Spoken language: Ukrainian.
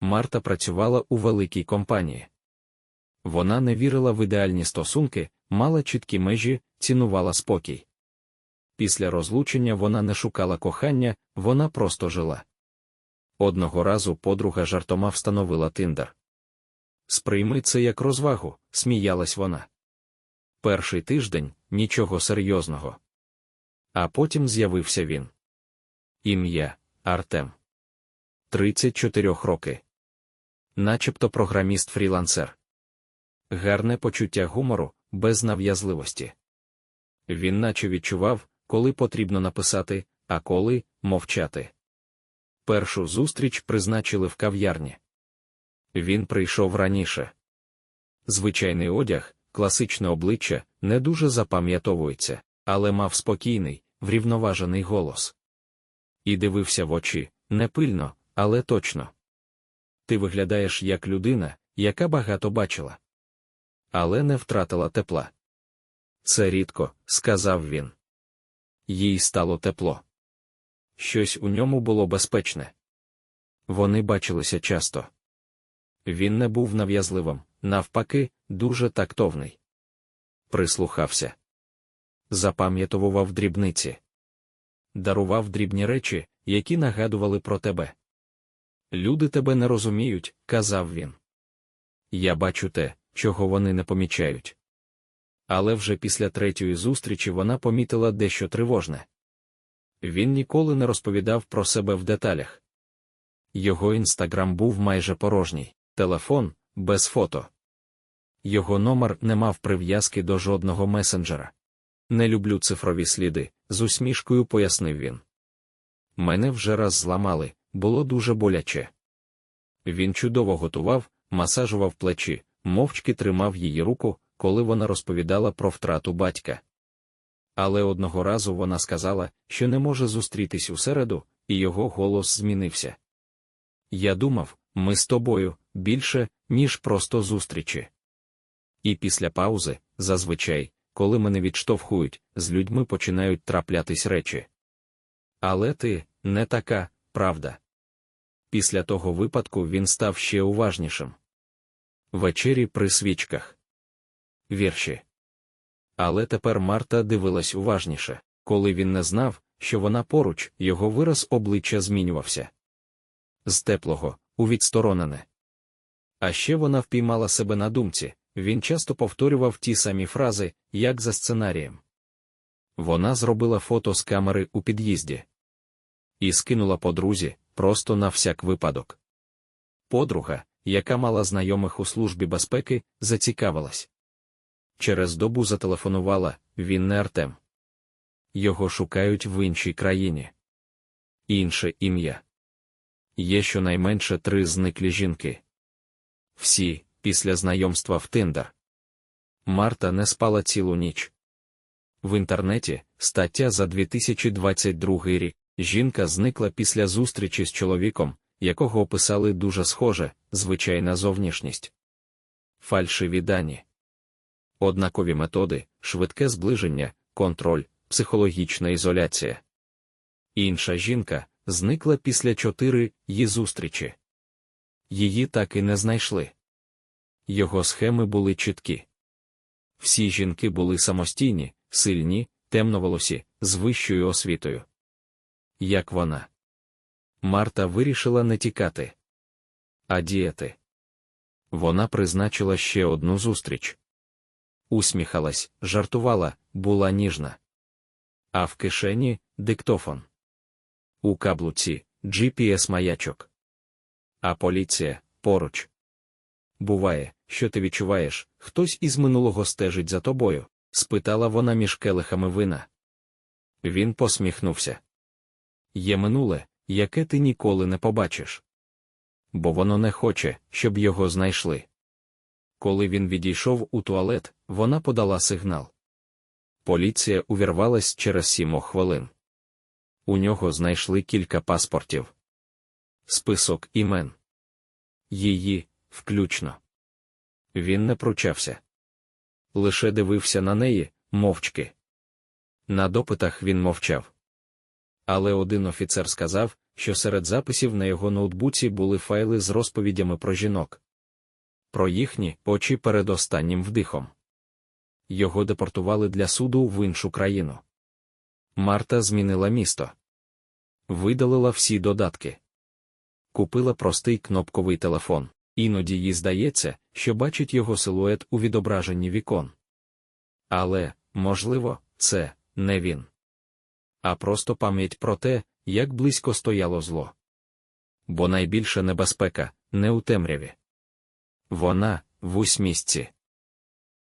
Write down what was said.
Марта працювала у великій компанії. Вона не вірила в ідеальні стосунки, мала чіткі межі, цінувала спокій. Після розлучення вона не шукала кохання, вона просто жила. Одного разу подруга жартома встановила тиндер. Сприйми це як розвагу, сміялась вона. Перший тиждень нічого серйозного. А потім з'явився він. Ім'я Артем. 34 роки. Начебто програміст фрілансер. Гарне почуття гумору, без нав'язливості. Він наче відчував, коли потрібно написати, а коли мовчати. Першу зустріч призначили в кав'ярні. Він прийшов раніше. Звичайний одяг, класичне обличчя не дуже запам'ятовується, але мав спокійний, врівноважений голос. І дивився в очі, не пильно, але точно. Ти виглядаєш як людина, яка багато бачила. Але не втратила тепла. Це рідко, сказав він. Їй стало тепло. Щось у ньому було безпечне. Вони бачилися часто. Він не був нав'язливим, навпаки, дуже тактовний. Прислухався. Запам'ятовував дрібниці. Дарував дрібні речі, які нагадували про тебе. Люди тебе не розуміють, казав він. Я бачу те, чого вони не помічають. Але вже після третьої зустрічі вона помітила дещо тривожне. Він ніколи не розповідав про себе в деталях. Його інстаграм був майже порожній, телефон без фото. Його номер не мав прив'язки до жодного месенджера. Не люблю цифрові сліди, з усмішкою пояснив він. Мене вже раз зламали, було дуже боляче. Він чудово готував, масажував плечі, мовчки тримав її руку, коли вона розповідала про втрату батька. Але одного разу вона сказала, що не може зустрітись у середу, і його голос змінився. Я думав, ми з тобою більше, ніж просто зустрічі. І після паузи, зазвичай, коли мене відштовхують, з людьми починають траплятись речі. Але ти не така, правда. Після того випадку він став ще уважнішим. Вечері при свічках. Вірші. Але тепер Марта дивилась уважніше, коли він не знав, що вона поруч, його вираз обличчя змінювався. З теплого, у відсторонене. А ще вона впіймала себе на думці, він часто повторював ті самі фрази, як за сценарієм. Вона зробила фото з камери у під'їзді і скинула подрузі, просто на всяк випадок. Подруга, яка мала знайомих у службі безпеки, зацікавилась. Через добу зателефонувала він не Артем. Його шукають в іншій країні. Інше ім'я. Є щонайменше три зниклі жінки. Всі, після знайомства в Тиндер. Марта не спала цілу ніч. В інтернеті стаття за 2022 рік жінка зникла після зустрічі з чоловіком, якого описали дуже схоже, звичайна зовнішність. Фальшиві дані. Однакові методи, швидке зближення, контроль, психологічна ізоляція. Інша жінка зникла після чотири її зустрічі. Її так і не знайшли. Його схеми були чіткі. Всі жінки були самостійні, сильні, темноволосі, з вищою освітою. Як вона. Марта вирішила не тікати, а діяти. Вона призначила ще одну зустріч. Усміхалась, жартувала, була ніжна. А в кишені диктофон. У каблуці GPS маячок. А поліція поруч. Буває, що ти відчуваєш, хтось із минулого стежить за тобою? спитала вона між келихами вина. Він посміхнувся. Є минуле, яке ти ніколи не побачиш. Бо воно не хоче, щоб його знайшли. Коли він відійшов у туалет, вона подала сигнал. Поліція увірвалась через сімох хвилин. У нього знайшли кілька паспортів. Список імен. Її, включно. Він не пручався. Лише дивився на неї, мовчки. На допитах він мовчав. Але один офіцер сказав, що серед записів на його ноутбуці були файли з розповідями про жінок. Про їхні очі перед останнім вдихом. Його депортували для суду в іншу країну. Марта змінила місто. Видалила всі додатки. Купила простий кнопковий телефон. Іноді їй здається, що бачить його силует у відображенні вікон. Але, можливо, це не він. А просто пам'ять про те, як близько стояло зло. Бо найбільша небезпека не у темряві. Вона в усмісці.